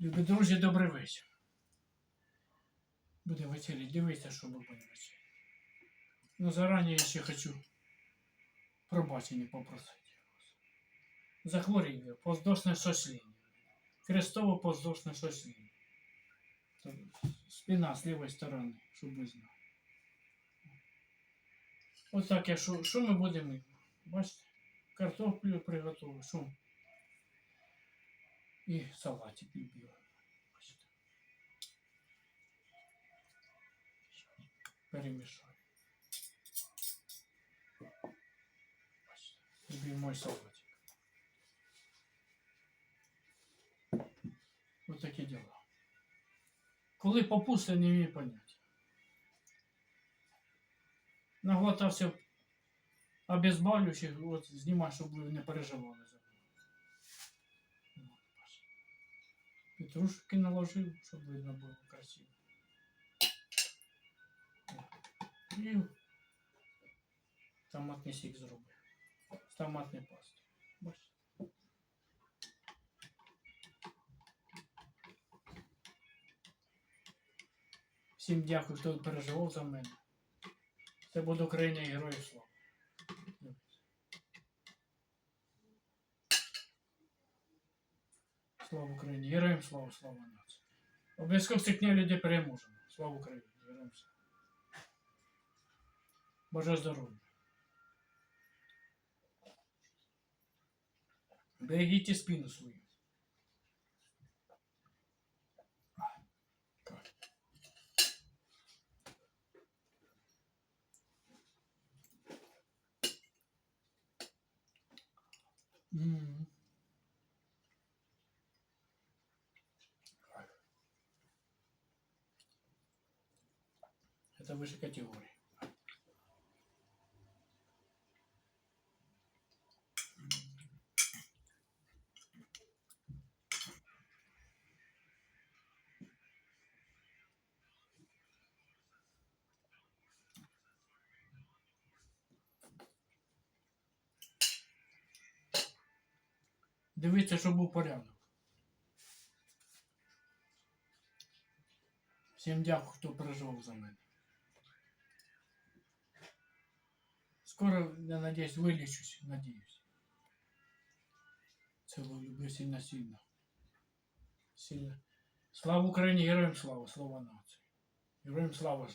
Любі друзі, добрий вечір. Буде вечері, дивіться, що буде вечері. Ну, зарані я ще хочу пробачення попросити. Захворів я, поздошне сосління. Крестово поздошне сосління. То Спина з лівої сторони, щоб ви знали. Ось так я що ми будемо? Бачите? Картоплю приготував. Що? І салатик любив. Бачите. Перемішаю. Любив мой салатик. Ось такі діла. Коли попусти, не вмію поняття. Наглотався обезболюючих, от знімай, щоб ви не переживали за мене. Петрушки наложив, щоб видно було красиво. І томатний сік зробив. З томатної пасти. Всім дякую, хто переживав за мене. Це буде Україна героїв слава. Слава Україні! Героям слава, слава нації. Обов'язково стикне людей переможемо. Слава Україні! Героям слава. Боже здоров'я. Берегіть спину свою. Так. Это выше категории. Дивіться, щоб був порядок. Всім дякую, хто переживав за мене. Скоро, я надеюсь, вилічусь, надіюсь. Целую люблю сильно сильно. Слава Україні, героям слава, слава нації. Героям слава.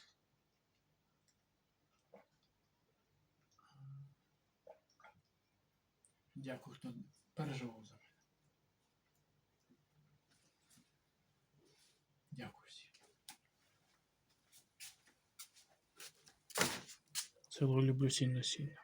Дякую, хто переживав за мене. Дякую всім. Цілую люблю сильно сильно.